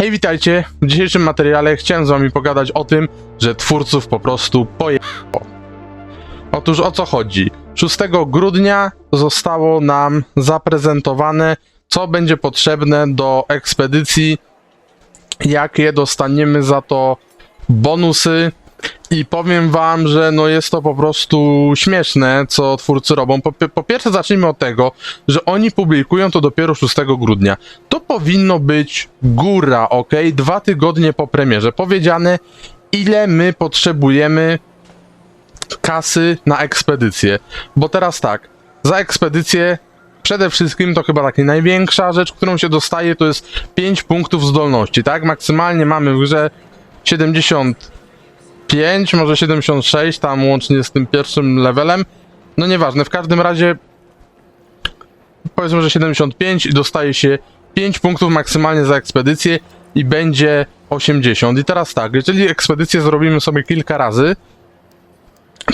Hej, witajcie! W dzisiejszym materiale chciałem z wami pogadać o tym, że twórców po prostu pojechało. Otóż o co chodzi? 6 grudnia zostało nam zaprezentowane, co będzie potrzebne do ekspedycji, jakie dostaniemy za to bonusy i powiem wam, że no jest to po prostu śmieszne, co twórcy robią. Po, po pierwsze zacznijmy od tego, że oni publikują to dopiero 6 grudnia. To powinno być góra, ok? Dwa tygodnie po premierze. Powiedziane, ile my potrzebujemy kasy na ekspedycję. Bo teraz tak, za ekspedycję przede wszystkim to chyba taka największa rzecz, którą się dostaje, to jest 5 punktów zdolności, tak? Maksymalnie mamy w grze 75, może 76, tam łącznie z tym pierwszym levelem. No nieważne, w każdym razie powiedzmy, że 75 i dostaje się 5 punktów maksymalnie za ekspedycję i będzie 80. I teraz tak, jeżeli ekspedycję zrobimy sobie kilka razy,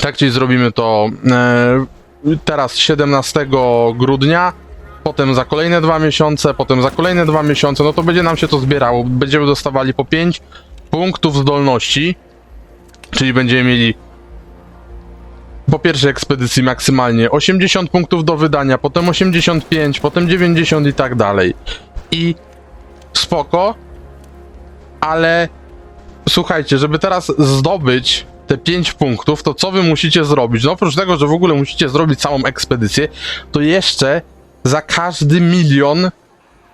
tak, czyli zrobimy to e, teraz 17 grudnia, potem za kolejne dwa miesiące, potem za kolejne dwa miesiące, no to będzie nam się to zbierało. Będziemy dostawali po 5 punktów zdolności, czyli będziemy mieli po pierwszej ekspedycji maksymalnie 80 punktów do wydania, potem 85, potem 90 i tak dalej. I spoko, ale słuchajcie, żeby teraz zdobyć te 5 punktów, to co wy musicie zrobić? No oprócz tego, że w ogóle musicie zrobić całą ekspedycję, to jeszcze za każdy milion,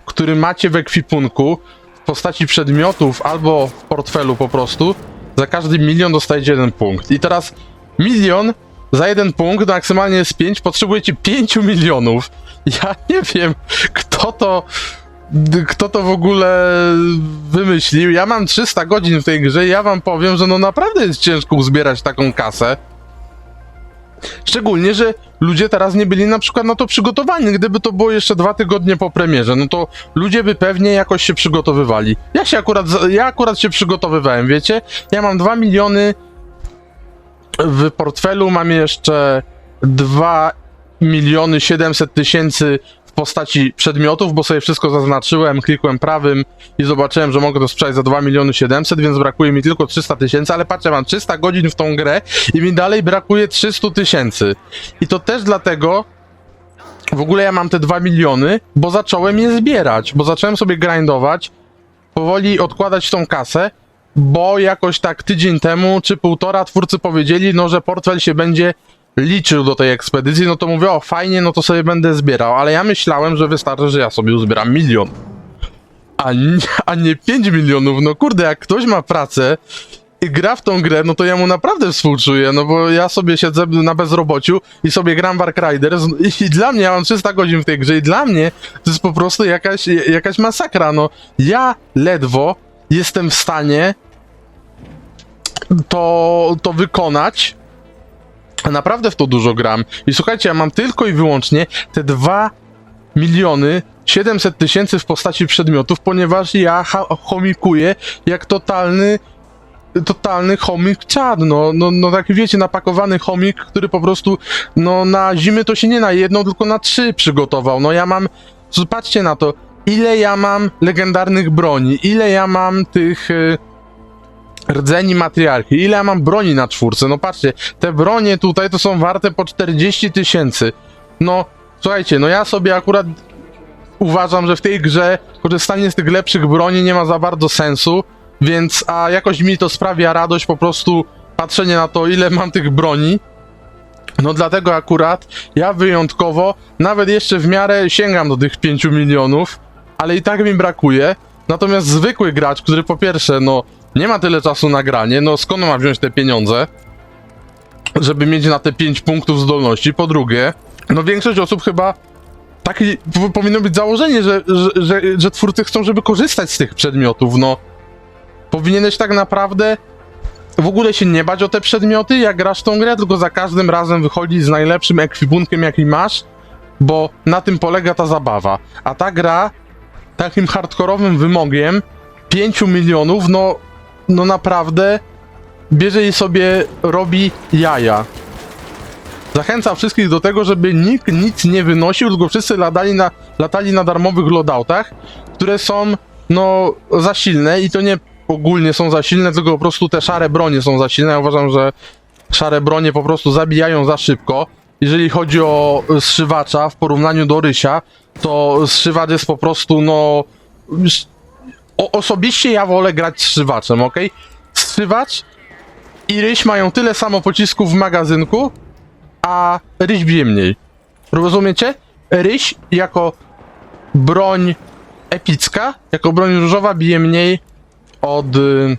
który macie w ekwipunku w postaci przedmiotów albo w portfelu po prostu, za każdy milion dostajecie jeden punkt. I teraz milion za jeden punkt, maksymalnie jest 5, potrzebujecie 5 milionów. Ja nie wiem, kto to kto to w ogóle wymyślił. Ja mam 300 godzin w tej grze i ja wam powiem, że no naprawdę jest ciężko uzbierać taką kasę. Szczególnie, że ludzie teraz nie byli na przykład na to przygotowani. Gdyby to było jeszcze dwa tygodnie po premierze, no to ludzie by pewnie jakoś się przygotowywali. Ja się akurat, ja akurat się przygotowywałem, wiecie? Ja mam 2 miliony w portfelu, mam jeszcze 2 miliony 700 tysięcy postaci przedmiotów, bo sobie wszystko zaznaczyłem, klikłem prawym i zobaczyłem, że mogę to sprzedać za 2 miliony 700, więc brakuje mi tylko 300 tysięcy, ale patrzę, mam 300 godzin w tą grę i mi dalej brakuje 300 tysięcy. I to też dlatego, w ogóle ja mam te 2 miliony, bo zacząłem je zbierać, bo zacząłem sobie grindować, powoli odkładać tą kasę, bo jakoś tak tydzień temu czy półtora twórcy powiedzieli, no że portfel się będzie liczył do tej ekspedycji, no to mówię, o fajnie, no to sobie będę zbierał, ale ja myślałem, że wystarczy, że ja sobie uzbieram milion. A nie, a nie 5 milionów, no kurde, jak ktoś ma pracę i gra w tą grę, no to ja mu naprawdę współczuję, no bo ja sobie siedzę na bezrobociu i sobie gram w Ark Riders i, i dla mnie, ja mam 300 godzin w tej grze i dla mnie to jest po prostu jakaś, jakaś masakra, no. Ja ledwo jestem w stanie to, to wykonać, naprawdę w to dużo gram. I słuchajcie, ja mam tylko i wyłącznie te 2 miliony 700 tysięcy w postaci przedmiotów, ponieważ ja chomikuję jak totalny totalny chomik czad, no, no, no tak wiecie, napakowany chomik, który po prostu, no na zimy to się nie na jedną, tylko na trzy przygotował, no ja mam, patrzcie na to, ile ja mam legendarnych broni, ile ja mam tych y, rdzeni matriarchy, ile ja mam broni na czwórce, no patrzcie, te bronie tutaj to są warte po 40 tysięcy, no słuchajcie, no ja sobie akurat uważam, że w tej grze korzystanie z tych lepszych broni nie ma za bardzo sensu, więc a jakoś mi to sprawia radość po prostu patrzenie na to, ile mam tych broni. No dlatego akurat ja wyjątkowo, nawet jeszcze w miarę sięgam do tych 5 milionów, ale i tak mi brakuje. Natomiast zwykły gracz, który po pierwsze, no nie ma tyle czasu na granie, no skąd ma wziąć te pieniądze, żeby mieć na te 5 punktów zdolności? Po drugie, no większość osób chyba takie powinno być założenie, że, że, że, że twórcy chcą, żeby korzystać z tych przedmiotów, no. Powinieneś tak naprawdę w ogóle się nie bać o te przedmioty, jak grasz tą grę, tylko za każdym razem wychodzić z najlepszym ekwipunkiem, jaki masz, bo na tym polega ta zabawa. A ta gra takim hardkorowym wymogiem 5 milionów, no, no naprawdę bierze i sobie robi jaja. Zachęcam wszystkich do tego, żeby nikt nic nie wynosił, tylko wszyscy latali na, latali na darmowych loadoutach, które są no, za silne i to nie ogólnie są za silne, tylko po prostu te szare bronie są za silne. Ja uważam, że szare bronie po prostu zabijają za szybko. Jeżeli chodzi o zszywacza w porównaniu do Rysia, to zszywacz jest po prostu, no... O, osobiście ja wolę grać zszywaczem, ok? Zszywacz i Ryś mają tyle samo pocisków w magazynku, a Ryś bije mniej. Rozumiecie? Ryś jako broń epicka, jako broń różowa bije mniej od... y,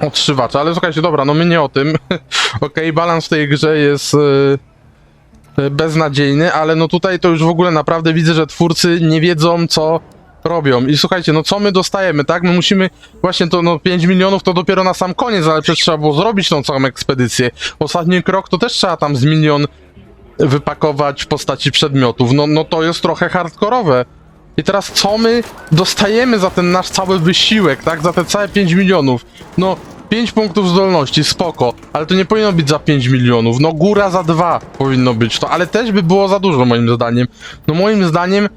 od szywacza, ale słuchajcie, dobra, no my nie o tym. Okej, balans w tej grze jest y, y, beznadziejny, ale no tutaj to już w ogóle naprawdę widzę, że twórcy nie wiedzą, co robią. I słuchajcie, no co my dostajemy, tak? My musimy, właśnie to no 5 milionów to dopiero na sam koniec, ale przecież trzeba było zrobić tą całą ekspedycję. Ostatni krok to też trzeba tam z milion wypakować w postaci przedmiotów. No, no to jest trochę hardkorowe. I teraz co my dostajemy za ten nasz cały wysiłek, tak? Za te całe 5 milionów. No, 5 punktów zdolności, spoko, ale to nie powinno być za 5 milionów. No, góra za 2 powinno być to, ale też by było za dużo moim zdaniem. No, moim zdaniem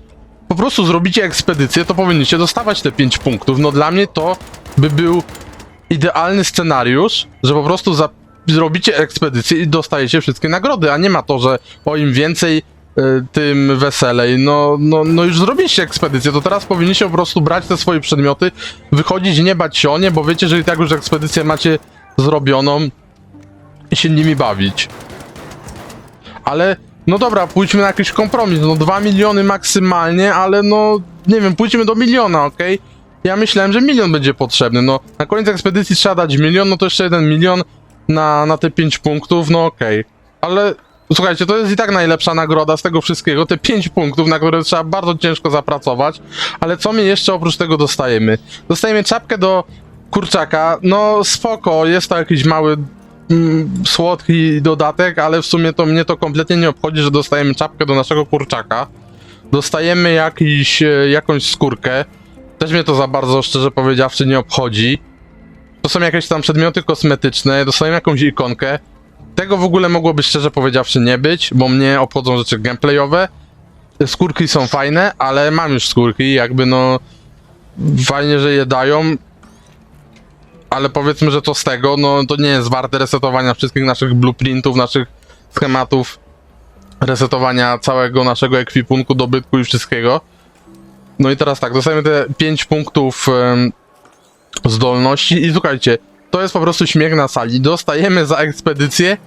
po prostu zrobicie ekspedycję, to powinniście dostawać te 5 punktów. No, dla mnie to by był idealny scenariusz, że po prostu za zrobicie ekspedycję i dostajecie wszystkie nagrody, a nie ma to, że o im więcej, y, tym weselej. No, no, no już zrobiliście ekspedycję, to teraz powinniście po prostu brać te swoje przedmioty, wychodzić, nie bać się o nie, bo wiecie, że i tak już ekspedycję macie zrobioną i się nimi bawić. Ale, no dobra, pójdźmy na jakiś kompromis, no 2 miliony maksymalnie, ale no, nie wiem, pójdźmy do miliona, okej? Ja myślałem, że milion będzie potrzebny, no, na koniec ekspedycji trzeba dać milion, no to jeszcze jeden milion na, na te 5 punktów, no okej. Ale słuchajcie, to jest i tak najlepsza nagroda z tego wszystkiego, te 5 punktów, na które trzeba bardzo ciężko zapracować. Ale co my jeszcze oprócz tego dostajemy? Dostajemy czapkę do kurczaka, no spoko, jest to jakiś mały słodki dodatek, ale w sumie to mnie to kompletnie nie obchodzi, że dostajemy czapkę do naszego kurczaka. Dostajemy jakiś, e, jakąś skórkę. Też mnie to za bardzo, szczerze powiedziawszy, nie obchodzi. To są jakieś tam przedmioty kosmetyczne, dostajemy jakąś ikonkę. Tego w ogóle mogłoby szczerze powiedziawszy nie być, bo mnie obchodzą rzeczy gameplayowe. Skórki są fajne, ale mam już skórki, jakby no fajnie, że je dają. Ale powiedzmy, że to z tego, no to nie jest warte resetowania wszystkich naszych blueprintów, naszych schematów, resetowania całego naszego ekwipunku, dobytku i wszystkiego. No i teraz tak, dostajemy te 5 punktów em, zdolności i słuchajcie, to jest po prostu śmiech na sali. Dostajemy za ekspedycję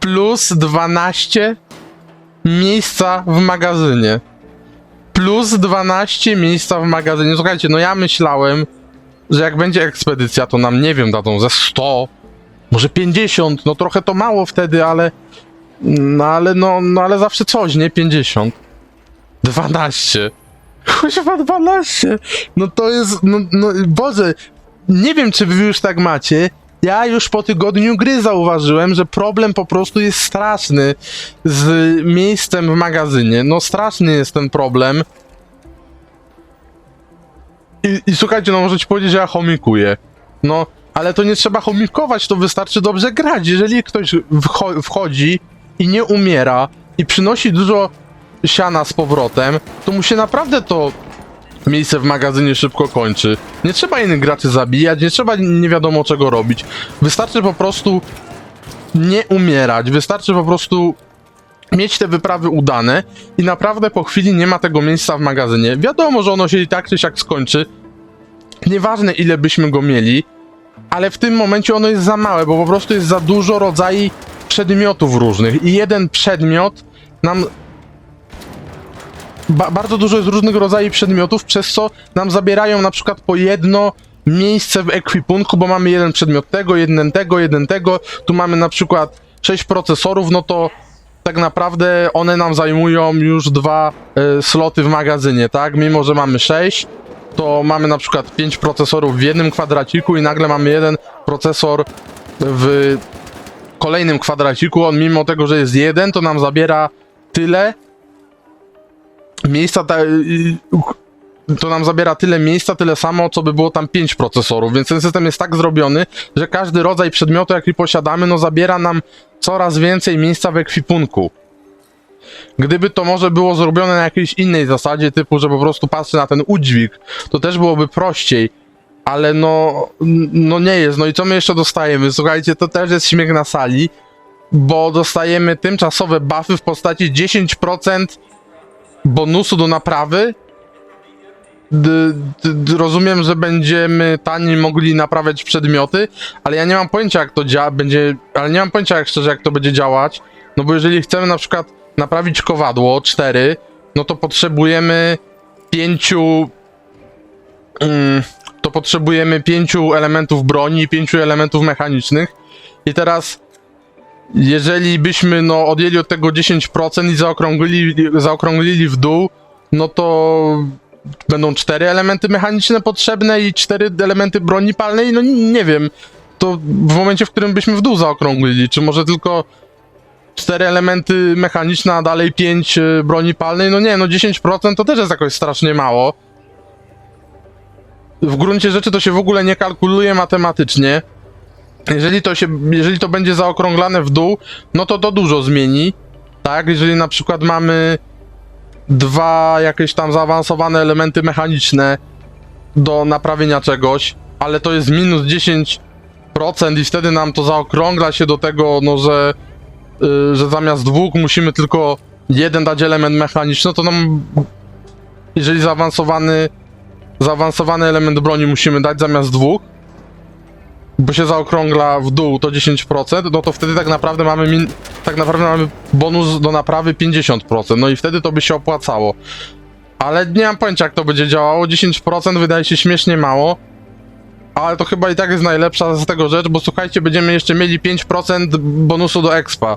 plus 12 miejsca w magazynie. Plus 12 miejsca w magazynie. Słuchajcie, no ja myślałem, że jak będzie ekspedycja, to nam, nie wiem, dadzą ze 100, może 50, no trochę to mało wtedy, ale no ale no, no ale zawsze coś, nie? 50. 12. Kuźwa 12. No to jest, no, no Boże, nie wiem czy wy już tak macie, ja już po tygodniu gry zauważyłem, że problem po prostu jest straszny z miejscem w magazynie. No straszny jest ten problem. I, I słuchajcie, no możecie powiedzieć, że ja chomikuję. No, ale to nie trzeba chomikować, to wystarczy dobrze grać. Jeżeli ktoś wcho- wchodzi i nie umiera i przynosi dużo siana z powrotem, to mu się naprawdę to miejsce w magazynie szybko kończy. Nie trzeba innych graczy zabijać, nie trzeba nie wiadomo czego robić. Wystarczy po prostu nie umierać, wystarczy po prostu mieć te wyprawy udane i naprawdę po chwili nie ma tego miejsca w magazynie. Wiadomo, że ono się i tak czy siak skończy. Nieważne ile byśmy go mieli, ale w tym momencie ono jest za małe, bo po prostu jest za dużo rodzajów przedmiotów różnych i jeden przedmiot nam ba bardzo dużo jest różnych rodzajów przedmiotów, przez co nam zabierają na przykład po jedno miejsce w ekwipunku, bo mamy jeden przedmiot tego, jeden tego, jeden tego. Tu mamy na przykład 6 procesorów, no to tak naprawdę one nam zajmują już dwa e, sloty w magazynie, tak? Mimo, że mamy 6, to mamy na przykład 5 procesorów w jednym kwadraciku i nagle mamy jeden procesor w kolejnym kwadraciku. On mimo tego, że jest jeden, to nam zabiera tyle, miejsca ta, y, to nam zabiera tyle miejsca, tyle samo, co by było tam 5 procesorów, więc ten system jest tak zrobiony, że każdy rodzaj przedmiotu, jaki posiadamy, no zabiera nam coraz więcej miejsca w ekwipunku. Gdyby to może było zrobione na jakiejś innej zasadzie, typu, że po prostu patrzę na ten udźwig, to też byłoby prościej. Ale no, no nie jest. No i co my jeszcze dostajemy? Słuchajcie, to też jest śmiech na sali, bo dostajemy tymczasowe buffy w postaci 10% bonusu do naprawy. Rozumiem, że będziemy taniej mogli naprawiać przedmioty, ale ja nie mam pojęcia jak to działa, będzie, ale nie mam pojęcia jak szczerze jak to będzie działać, no bo jeżeli chcemy na przykład naprawić kowadło 4, no to potrzebujemy pięciu mm, to potrzebujemy pięciu elementów broni i pięciu elementów mechanicznych. I teraz jeżeli byśmy no odjęli od tego 10% i zaokrąglili, zaokrąglili w dół, no to będą cztery elementy mechaniczne potrzebne i cztery elementy broni palnej, no nie wiem. To w momencie, w którym byśmy w dół zaokrąglili, czy może tylko cztery elementy mechaniczne, a dalej pięć y, broni palnej, no nie, no 10% to też jest jakoś strasznie mało. W gruncie rzeczy to się w ogóle nie kalkuluje matematycznie. Jeżeli to się, jeżeli to będzie zaokrąglane w dół, no to to dużo zmieni. Tak, jeżeli na przykład mamy dwa jakieś tam zaawansowane elementy mechaniczne do naprawienia czegoś, ale to jest minus 10% i wtedy nam to zaokrągla się do tego, no że, yy, że zamiast dwóch musimy tylko jeden dać element mechaniczny, to nam jeżeli zaawansowany zaawansowany element broni musimy dać zamiast dwóch, bo się zaokrągla w dół to 10%, no to wtedy tak naprawdę mamy min- tak naprawdę mamy bonus do naprawy 50%, no i wtedy to by się opłacało. Ale nie mam pojęcia jak to będzie działało, 10% wydaje się śmiesznie mało, ale to chyba i tak jest najlepsza z tego rzecz, bo słuchajcie, będziemy jeszcze mieli 5% bonusu do expa.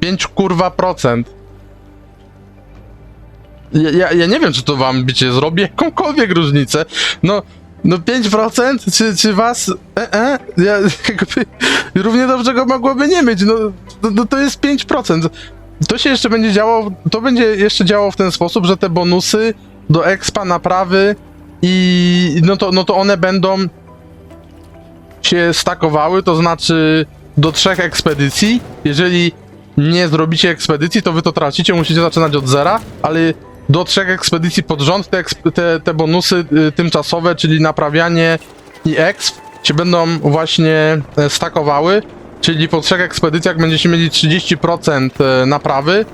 5 kurwa procent. Ja, ja, ja nie wiem, czy to wam bicie zrobi jakąkolwiek różnicę. No, no 5%? Czy, czy was... E, e? Ja, jakby, równie dobrze go mogłoby nie mieć, no, no, no to jest 5%. To się jeszcze będzie działo, to będzie jeszcze działało w ten sposób, że te bonusy do expa, naprawy i no to, no to one będą się stakowały, to znaczy do trzech ekspedycji. Jeżeli nie zrobicie ekspedycji, to wy to tracicie, musicie zaczynać od zera, ale do trzech ekspedycji pod rząd te, te, te bonusy y, tymczasowe, czyli naprawianie i exp, się będą właśnie e, stakowały, czyli po trzech ekspedycjach będziecie mieli 30% e, naprawy,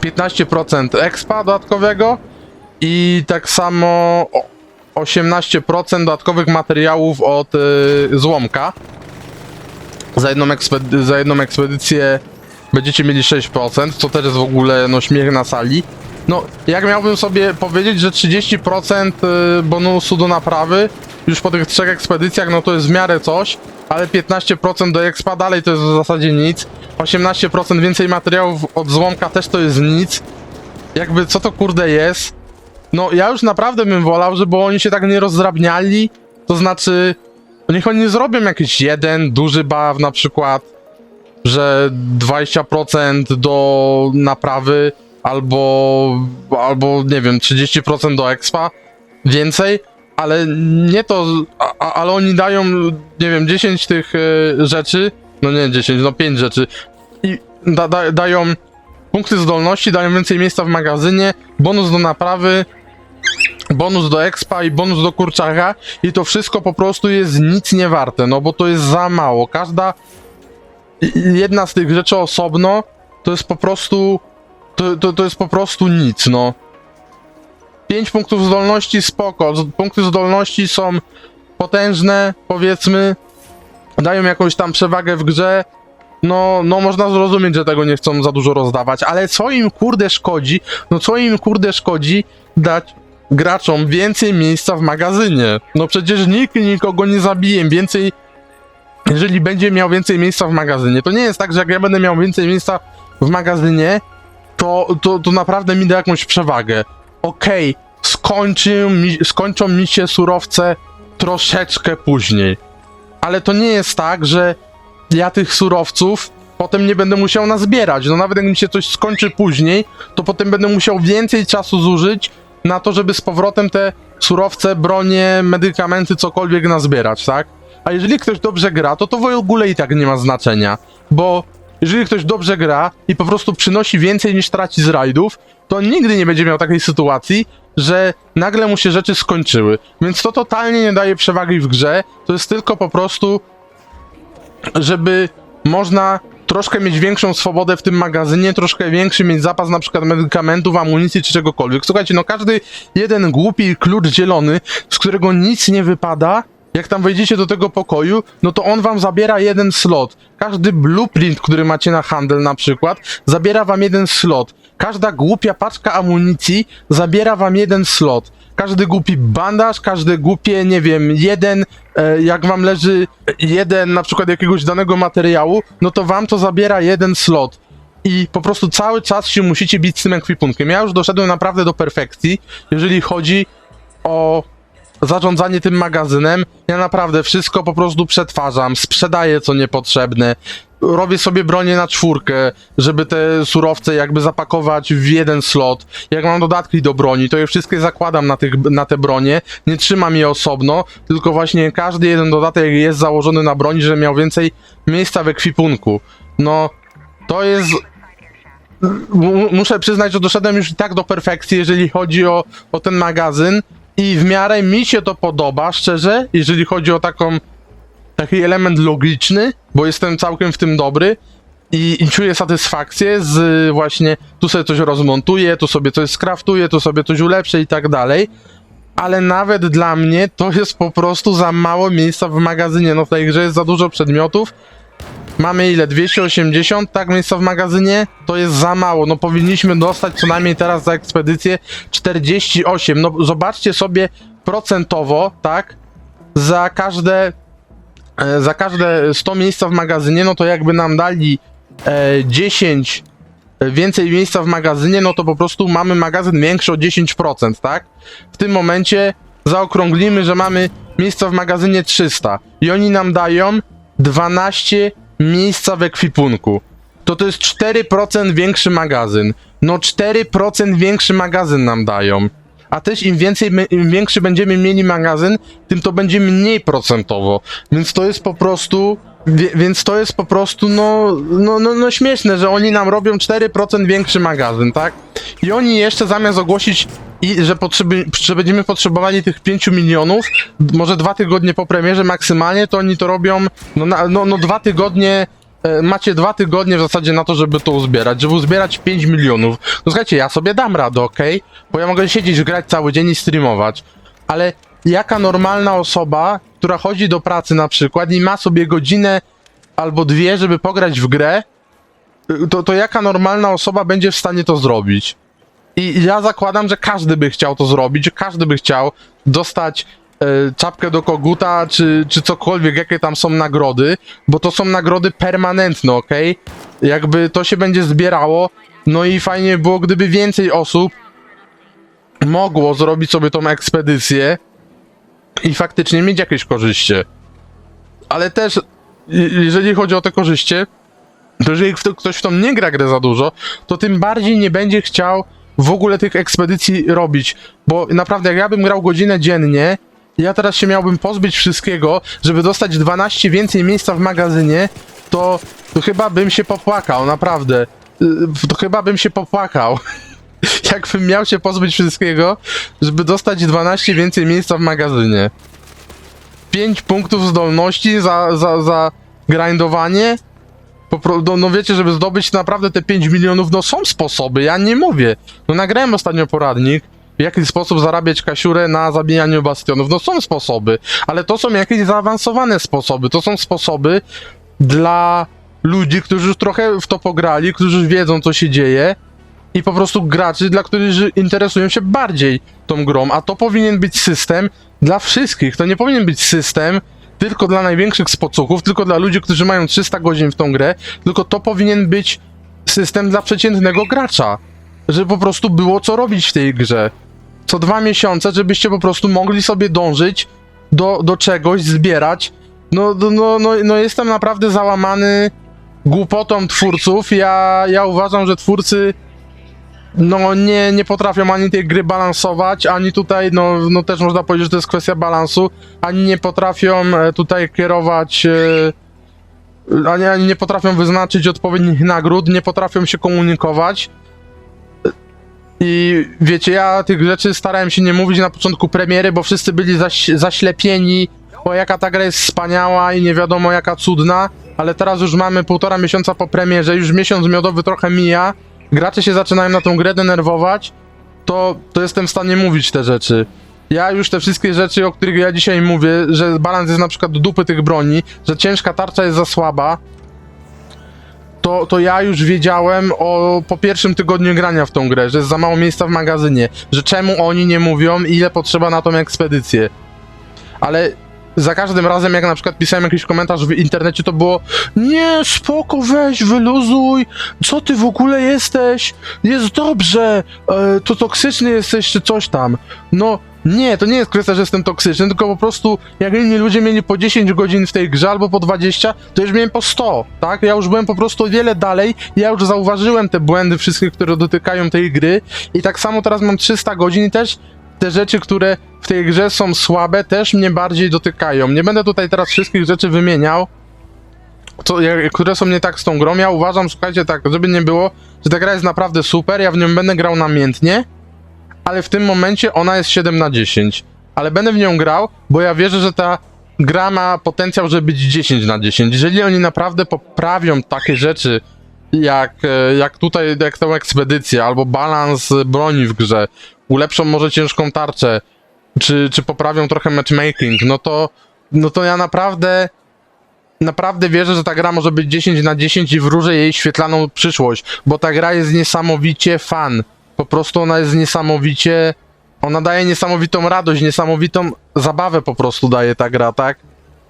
15% expa dodatkowego i tak samo o- 18% dodatkowych materiałów od y, złomka. Za jedną, za jedną ekspedycję będziecie mieli 6%, co też jest w ogóle no śmiech na sali. No, jak miałbym sobie powiedzieć, że 30% y, bonusu do naprawy już po tych trzech ekspedycjach, no to jest w miarę coś, ale 15% do expa dalej to jest w zasadzie nic. 18% więcej materiałów od złomka też to jest nic. Jakby co to kurde jest? No ja już naprawdę bym wolał, żeby oni się tak nie rozdrabniali. To znaczy, niech oni zrobią jakiś jeden duży buff na przykład, że 20% do naprawy albo, albo nie wiem, 30% do expa, więcej, ale nie to, a, ale oni dają, nie wiem, 10 tych e, rzeczy, no nie 10, no 5 rzeczy i da, da, dają punkty zdolności, dają więcej miejsca w magazynie, bonus do naprawy, bonus do expa i bonus do kurczaka i to wszystko po prostu jest nic nie warte, no bo to jest za mało. Każda jedna z tych rzeczy osobno to jest po prostu to, to, to jest po prostu nic, no. 5 punktów zdolności spoko. Punkty zdolności są potężne, powiedzmy, dają jakąś tam przewagę w grze. No, no można zrozumieć, że tego nie chcą za dużo rozdawać, ale co im kurde szkodzi? No co im kurde szkodzi dać graczom więcej miejsca w magazynie? No przecież nikt nikogo nie zabije, więcej jeżeli będzie miał więcej miejsca w magazynie, to nie jest tak, że jak ja będę miał więcej miejsca w magazynie, to, to, to naprawdę mi da jakąś przewagę. Okej, skończy mi, skończą mi się surowce troszeczkę później. Ale to nie jest tak, że ja tych surowców potem nie będę musiał nazbierać. No nawet jak mi się coś skończy później, to potem będę musiał więcej czasu zużyć na to, żeby z powrotem te surowce, bronie, medykamenty, cokolwiek nazbierać, tak? A jeżeli ktoś dobrze gra, to to w ogóle i tak nie ma znaczenia, bo jeżeli ktoś dobrze gra i po prostu przynosi więcej niż traci z rajdów, to nigdy nie będzie miał takiej sytuacji, że nagle mu się rzeczy skończyły. Więc to totalnie nie daje przewagi w grze. To jest tylko po prostu, żeby można troszkę mieć większą swobodę w tym magazynie, troszkę większy mieć zapas na przykład medykamentów, amunicji czy czegokolwiek. Słuchajcie, no każdy jeden głupi klucz zielony, z którego nic nie wypada, jak tam wejdziecie do tego pokoju, no to on wam zabiera jeden slot. Każdy blueprint, który macie na handel na przykład, zabiera wam jeden slot. Każda głupia paczka amunicji zabiera wam jeden slot. Każdy głupi bandaż, każdy głupie, nie wiem, jeden, e, jak wam leży jeden na przykład jakiegoś danego materiału, no to wam to zabiera jeden slot. I po prostu cały czas się musicie bić z tym ekwipunkiem. Ja już doszedłem naprawdę do perfekcji, jeżeli chodzi o zarządzanie tym magazynem. Ja naprawdę wszystko po prostu przetwarzam, sprzedaję co niepotrzebne. Robię sobie bronię na czwórkę, żeby te surowce jakby zapakować w jeden slot. Jak mam dodatki do broni, to je wszystkie zakładam na, tych, na te bronie. Nie trzymam je osobno, tylko właśnie każdy jeden dodatek jest założony na broni, żeby miał więcej miejsca w ekwipunku. No, to jest muszę przyznać, że doszedłem już tak do perfekcji, jeżeli chodzi o, o ten magazyn i w miarę mi się to podoba, szczerze, jeżeli chodzi o taką taki element logiczny, bo jestem całkiem w tym dobry i, i czuję satysfakcję z właśnie tu sobie coś rozmontuję, tu sobie coś skraftuję, tu sobie coś ulepszę i tak dalej. Ale nawet dla mnie to jest po prostu za mało miejsca w magazynie. No w tej grze jest za dużo przedmiotów, Mamy ile? 280, tak? Miejsca w magazynie? To jest za mało. No powinniśmy dostać co najmniej teraz za ekspedycję 48. No zobaczcie sobie procentowo, tak? Za każde e, za każde 100 miejsca w magazynie, no to jakby nam dali e, 10 więcej miejsca w magazynie, no to po prostu mamy magazyn większy o 10%, tak? W tym momencie zaokrąglimy, że mamy miejsca w magazynie 300 i oni nam dają 12 miejsca w ekwipunku. To to jest 4% większy magazyn. No 4% większy magazyn nam dają. A też im więcej, im większy będziemy mieli magazyn, tym to będzie mniej procentowo. Więc to jest po prostu, wie, więc to jest po prostu, no, no, no, no śmieszne, że oni nam robią 4% większy magazyn, tak? I oni jeszcze zamiast ogłosić, i, że, potrzeby, że będziemy potrzebowali tych 5 milionów, może dwa tygodnie po premierze maksymalnie, to oni to robią, no, na, no, no dwa tygodnie e, macie dwa tygodnie w zasadzie na to, żeby to uzbierać, żeby uzbierać 5 milionów. No słuchajcie, ja sobie dam radę, okej? Bo ja mogę siedzieć, grać cały dzień i streamować. Ale jaka normalna osoba, która chodzi do pracy na przykład i ma sobie godzinę albo dwie, żeby pograć w grę, to, to jaka normalna osoba będzie w stanie to zrobić? I ja zakładam, że każdy by chciał to zrobić, każdy by chciał dostać e, czapkę do koguta, czy, czy cokolwiek, jakie tam są nagrody, bo to są nagrody permanentne, ok? Jakby to się będzie zbierało, no i fajnie było, gdyby więcej osób mogło zrobić sobie tą ekspedycję i faktycznie mieć jakieś korzyści. Ale też, je- jeżeli chodzi o te korzyści, to jeżeli kto- ktoś w tą nie gra grę za dużo, to tym bardziej nie będzie chciał w ogóle tych ekspedycji robić, bo naprawdę jak ja bym grał godzinę dziennie, ja teraz się miałbym pozbyć wszystkiego, żeby dostać 12 więcej miejsca w magazynie, to, to chyba bym się popłakał, naprawdę. Y, To chyba bym się popłakał. Jakbym miał się pozbyć wszystkiego, żeby dostać 12 więcej miejsca w magazynie. 5 punktów zdolności za, za, za grindowanie, no, no wiecie, żeby zdobyć naprawdę te 5 milionów, no są sposoby, ja nie mówię. No nagrałem ostatnio poradnik, w jaki sposób zarabiać kasiurę na zabijaniu bastionów. No są sposoby, ale to są jakieś zaawansowane sposoby. To są sposoby dla ludzi, którzy już trochę w to pograli, którzy już wiedzą, co się dzieje i po prostu graczy, dla których interesują się bardziej tą grą, a to powinien być system dla wszystkich. To nie powinien być system tylko dla największych spocuchów, tylko dla ludzi, którzy mają 300 godzin w tą grę, tylko to powinien być system dla przeciętnego gracza, żeby po prostu było co robić w tej grze. Co dwa miesiące, żebyście po prostu mogli sobie dążyć do, do czegoś, zbierać. No, no, no, no, no jestem naprawdę załamany głupotą twórców. Ja, ja uważam, że twórcy no nie, nie potrafią ani tej gry balansować, ani tutaj, no, no też można powiedzieć, że to jest kwestia balansu, ani nie potrafią e, tutaj kierować e, Ani, ani nie potrafią wyznaczyć odpowiednich nagród, nie potrafią się komunikować. I wiecie, ja tych rzeczy starałem się nie mówić na początku premiery, bo wszyscy byli zaś, zaślepieni, o jaka ta gra jest wspaniała i nie wiadomo jaka cudna, ale teraz już mamy półtora miesiąca po premierze, już miesiąc miodowy trochę mija, gracze się zaczynają na tą grę denerwować, to, to jestem w stanie mówić te rzeczy. Ja już te wszystkie rzeczy, o których ja dzisiaj mówię, że balans jest na przykład do dupy tych broni, że ciężka tarcza jest za słaba, to, to ja już wiedziałem o, po pierwszym tygodniu grania w tą grę, że jest za mało miejsca w magazynie, że czemu oni nie mówią, ile potrzeba na tą ekspedycję. Ale za każdym razem, jak na przykład pisałem jakiś komentarz w internecie, to było Nie, spoko, weź, wyluzuj, co ty w ogóle jesteś? Jest dobrze, e, to toksyczny jesteś, czy coś tam. No, nie, to nie jest kwestia, że jestem toksyczny, tylko po prostu jak inni ludzie mieli po 10 godzin w tej grze albo po 20, to już miałem po 100, tak? Ja już byłem po prostu o wiele dalej, ja już zauważyłem te błędy wszystkie, które dotykają tej gry i tak samo teraz mam 300 godzin i też te rzeczy, które w tej grze są słabe, też mnie bardziej dotykają. Nie będę tutaj teraz wszystkich rzeczy wymieniał, co, które są nie tak z tą grą. Ja uważam, słuchajcie, tak, żeby nie było, że ta gra jest naprawdę super, ja w nią będę grał namiętnie, ale w tym momencie ona jest 7 na 10. Ale będę w nią grał, bo ja wierzę, że ta gra ma potencjał, żeby być 10 na 10. Jeżeli oni naprawdę poprawią takie rzeczy, jak, e, jak tutaj, jak tą ekspedycję, albo balans broni w grze, ulepszą może ciężką tarczę, czy, czy poprawią trochę matchmaking, no to, no to ja naprawdę naprawdę wierzę, że ta gra może być 10 na 10 i wróżę jej świetlaną przyszłość, bo ta gra jest niesamowicie fan. Po prostu ona jest niesamowicie. Ona daje niesamowitą radość, niesamowitą zabawę po prostu daje ta gra, tak?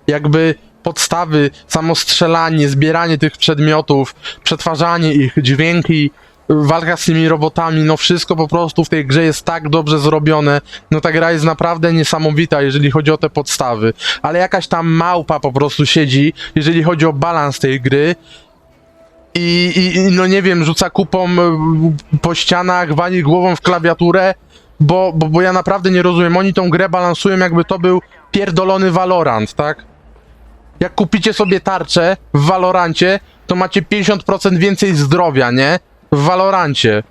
Jakby podstawy, samo strzelanie, zbieranie tych przedmiotów, przetwarzanie ich, dźwięki, walka z tymi robotami, no wszystko po prostu w tej grze jest tak dobrze zrobione. No ta gra jest naprawdę niesamowita, jeżeli chodzi o te podstawy. Ale jakaś tam małpa po prostu siedzi, jeżeli chodzi o balans tej gry. I, i, no nie wiem, rzuca kupą y, po ścianach, wali głową w klawiaturę, bo, bo, bo ja naprawdę nie rozumiem. Oni tą grę balansują, jakby to był pierdolony Valorant, tak? Jak kupicie sobie tarczę w Valorancie, to macie 50% więcej zdrowia, nie? W Valorancie.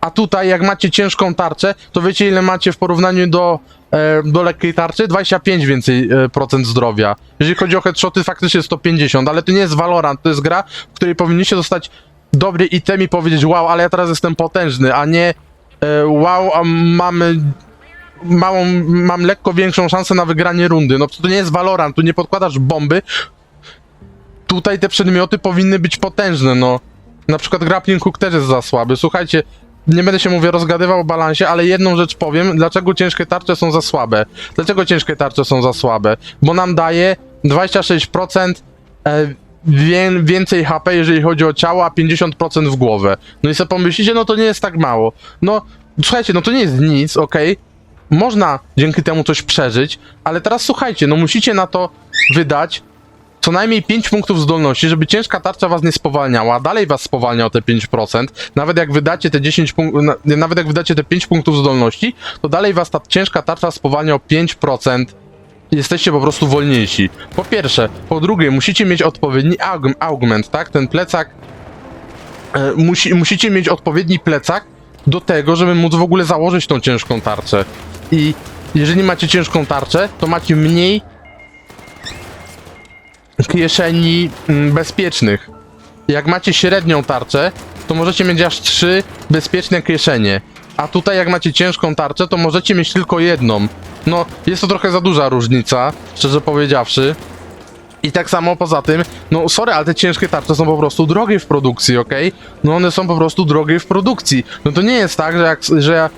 A tutaj, jak macie ciężką tarczę, to wiecie ile macie w porównaniu do, e, do lekkiej tarczy? 25 więcej e, procent zdrowia. Jeżeli chodzi o headshoty, faktycznie jest to 50, ale to nie jest Valorant, to jest gra, w której powinniście dostać dobry item i powiedzieć wow, ale ja teraz jestem potężny, a nie e, wow, a mamy małą, mam lekko większą szansę na wygranie rundy. No to nie jest Valorant, tu nie podkładasz bomby. Tutaj te przedmioty powinny być potężne, no. Na przykład grappling hook też jest za słaby. Słuchajcie, nie będę się, mówię, rozgadywał o balansie, ale jedną rzecz powiem, dlaczego ciężkie tarcze są za słabe. Dlaczego ciężkie tarcze są za słabe? Bo nam daje 26% e, wię, więcej HP, jeżeli chodzi o ciało, a 50% w głowę. No i sobie pomyślicie, no to nie jest tak mało. No, słuchajcie, no to nie jest nic, okej? Można dzięki temu coś przeżyć, ale teraz słuchajcie, no musicie na to wydać co najmniej 5 punktów zdolności, żeby ciężka tarcza was nie spowalniała, dalej was spowalnia o te 5%, nawet jak wydacie te 10 punktów, nawet jak wydacie te 5 punktów zdolności, to dalej was ta ciężka tarcza spowalnia o 5%, jesteście po prostu wolniejsi. Po pierwsze, po drugie, musicie mieć odpowiedni aug- augment, tak? Ten plecak, e, musi, musicie mieć odpowiedni plecak do tego, żeby móc w ogóle założyć tą ciężką tarczę. I jeżeli macie ciężką tarczę, to macie mniej kieszeni mm, bezpiecznych. Jak macie średnią tarczę, to możecie mieć aż trzy bezpieczne kieszenie. A tutaj jak macie ciężką tarczę, to możecie mieć tylko jedną. No, jest to trochę za duża różnica, szczerze powiedziawszy. I tak samo poza tym, no sorry, ale te ciężkie tarcze są po prostu drogie w produkcji, okej? No one są po prostu drogie w produkcji. No to nie jest tak, że, jak, że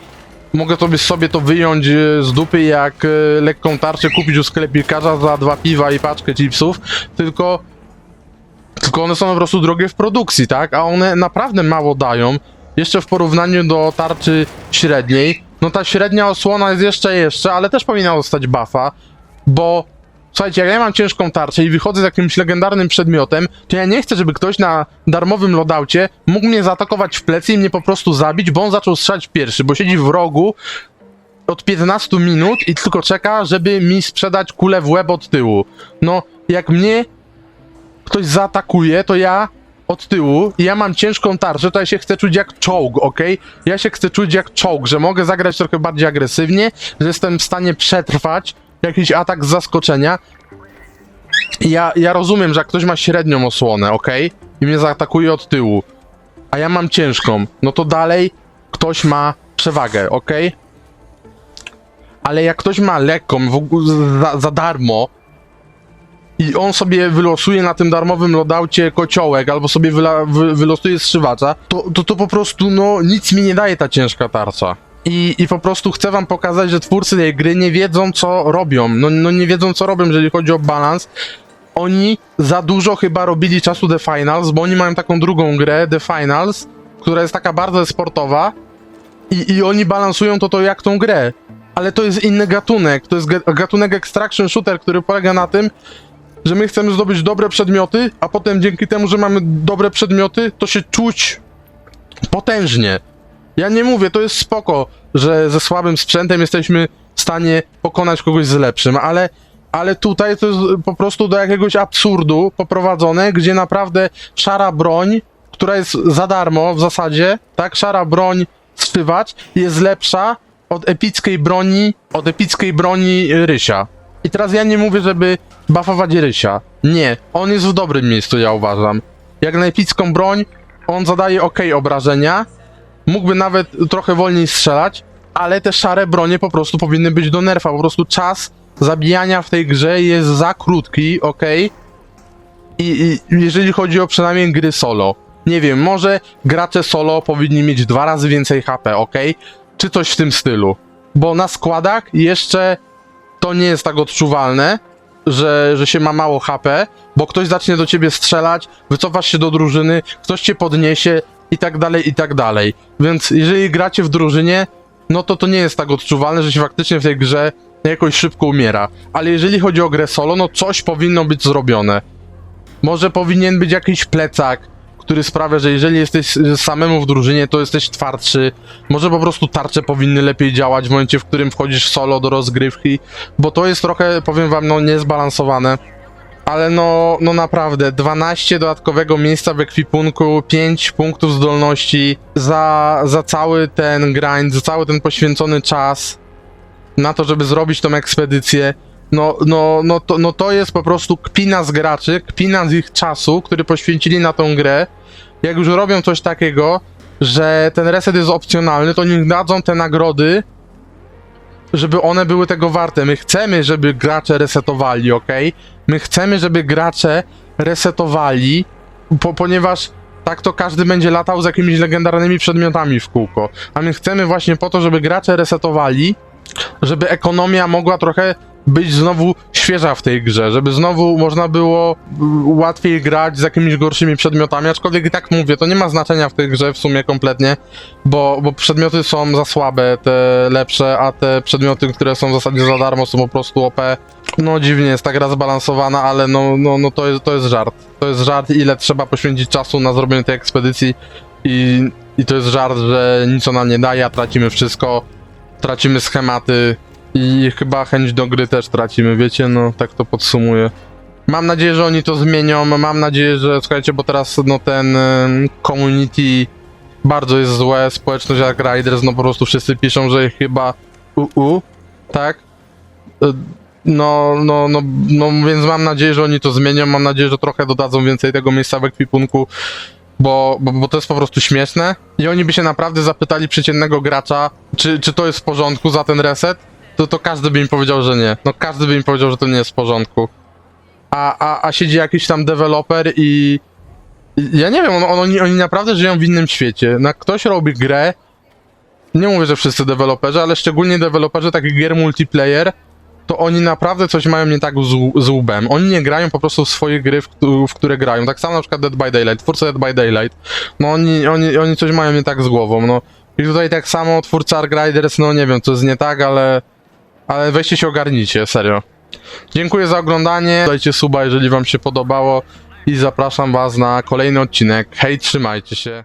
mogę sobie, sobie to wyjąć e, z dupy jak e, lekką tarczę kupić u sklepikarza za dwa piwa i paczkę chipsów, tylko tylko one są po prostu drogie w produkcji, tak? A one naprawdę mało dają. Jeszcze w porównaniu do tarczy średniej. No ta średnia osłona jest jeszcze jeszcze, ale też powinna dostać buffa, bo słuchajcie, jak ja mam ciężką tarczę i wychodzę z jakimś legendarnym przedmiotem, to ja nie chcę, żeby ktoś na darmowym loadoucie mógł mnie zaatakować w plecy i mnie po prostu zabić, bo on zaczął strzelać pierwszy, bo siedzi w rogu od 15 minut i tylko czeka, żeby mi sprzedać kulę w łeb od tyłu. No, jak mnie ktoś zaatakuje, to ja od tyłu i ja mam ciężką tarczę, to ja się chcę czuć jak czołg, ok? Ja się chcę czuć jak czołg, że mogę zagrać trochę bardziej agresywnie, że jestem w stanie przetrwać jakiś atak z zaskoczenia. Ja, ja rozumiem, że jak ktoś ma średnią osłonę, ok? I mnie zaatakuje od tyłu, a ja mam ciężką, no to dalej ktoś ma przewagę, ok? Ale jak ktoś ma lekką, w ogóle za, za darmo, i on sobie wylosuje na tym darmowym lodaucie kociołek, albo sobie wyla, wy, wylosuje strzywacza, to, to to po prostu, no, nic mi nie daje ta ciężka tarcza. I, I po prostu chcę wam pokazać, że twórcy tej gry nie wiedzą, co robią. No, no nie wiedzą, co robią, jeżeli chodzi o balans. Oni za dużo chyba robili czasu The Finals, bo oni mają taką drugą grę, The Finals, która jest taka bardzo sportowa i, i oni balansują to, to jak tą grę. Ale to jest inny gatunek. To jest ga- gatunek extraction shooter, który polega na tym, że my chcemy zdobyć dobre przedmioty, a potem dzięki temu, że mamy dobre przedmioty, to się czuć potężnie. Ja nie mówię, to jest spoko, że ze słabym sprzętem jesteśmy w stanie pokonać kogoś z lepszym, ale, ale tutaj to jest po prostu do jakiegoś absurdu poprowadzone, gdzie naprawdę szara broń, która jest za darmo w zasadzie, tak, szara broń strzywacz jest lepsza od epickiej broni, od epickiej broni Rysia. I teraz ja nie mówię, żeby buffować Rysia. Nie, on jest w dobrym miejscu, ja uważam. Jak na epicką broń, on zadaje ok obrażenia, mógłby nawet trochę wolniej strzelać, ale te szare bronie po prostu powinny być do nerfa. Po prostu czas zabijania w tej grze jest za krótki, ok? I, I jeżeli chodzi o przynajmniej gry solo. Nie wiem, może gracze solo powinni mieć dwa razy więcej HP, ok? Czy coś w tym stylu. Bo na składach jeszcze to nie jest tak odczuwalne, że, że się ma mało HP, bo ktoś zacznie do ciebie strzelać, wycofasz się do drużyny, ktoś cię podniesie i tak dalej, i tak dalej. Więc jeżeli gracie w drużynie, no to to nie jest tak odczuwalne, że się faktycznie w tej grze jakoś szybko umiera. Ale jeżeli chodzi o grę solo, no coś powinno być zrobione. Może powinien być jakiś plecak, który sprawia, że jeżeli jesteś samemu w drużynie, to jesteś twardszy. Może po prostu tarcze powinny lepiej działać w momencie, w którym wchodzisz solo do rozgrywki, bo to jest trochę, powiem wam, no niezbalansowane. Ale no, no naprawdę, 12 dodatkowego miejsca w ekwipunku, 5 punktów zdolności za, za cały ten grind, za cały ten poświęcony czas na to, żeby zrobić tą ekspedycję. No, no, no, to, no to jest po prostu kpina z graczy, kpina z ich czasu, który poświęcili na tą grę. Jak już robią coś takiego, że ten reset jest opcjonalny, to niech dadzą te nagrody, żeby one były tego warte. My chcemy, żeby gracze resetowali, ok? My chcemy, żeby gracze resetowali, po, ponieważ tak to każdy będzie latał z jakimiś legendarnymi przedmiotami w kółko. A my chcemy właśnie po to, żeby gracze resetowali, żeby ekonomia mogła trochę być znowu świeża w tej grze, żeby znowu można było łatwiej grać z jakimiś gorszymi przedmiotami, aczkolwiek i tak mówię, to nie ma znaczenia w tej grze w sumie kompletnie, bo, bo przedmioty są za słabe, te lepsze, a te przedmioty, które są w zasadzie za darmo są po prostu OP. No dziwnie jest ta gra zbalansowana, ale no, no, no to, jest, to jest żart. To jest żart, ile trzeba poświęcić czasu na zrobienie tej ekspedycji i, i to jest żart, że nic ona nie daje, a tracimy wszystko, tracimy schematy, i chyba chęć do gry też tracimy, wiecie, no tak to podsumuję. Mam nadzieję, że oni to zmienią, mam nadzieję, że słuchajcie, bo teraz no ten community bardzo jest złe, społeczność jak Riders, no po prostu wszyscy piszą, że chyba UU, tak? E, No, no, no, no, więc mam nadzieję, że oni to zmienią, mam nadzieję, że trochę dodadzą więcej tego miejsca w ekwipunku, bo, bo, bo to jest po prostu śmieszne. I oni by się naprawdę zapytali przeciętnego gracza, czy, czy to jest w porządku za ten reset, to, to każdy by im powiedział, że nie. No każdy by im powiedział, że to nie jest w porządku. A, a, a siedzi jakiś tam deweloper i... Ja nie wiem, on, on, oni, oni naprawdę żyją w innym świecie. Na ktoś robi grę, nie mówię, że wszyscy deweloperzy, ale szczególnie deweloperzy takich gier multiplayer, to oni naprawdę coś mają nie tak z, z łbem. Oni nie grają po prostu w swoje gry, w, w które grają. Tak samo na przykład Dead by Daylight, twórcy Dead by Daylight. No oni, oni, oni coś mają nie tak z głową, no. I tutaj tak samo twórca Ark Riders, no nie wiem, co jest nie tak, ale... Ale weźcie się ogarnijcie, serio. Dziękuję za oglądanie, dajcie suba, jeżeli wam się podobało i zapraszam was na kolejny odcinek. Hej, trzymajcie się.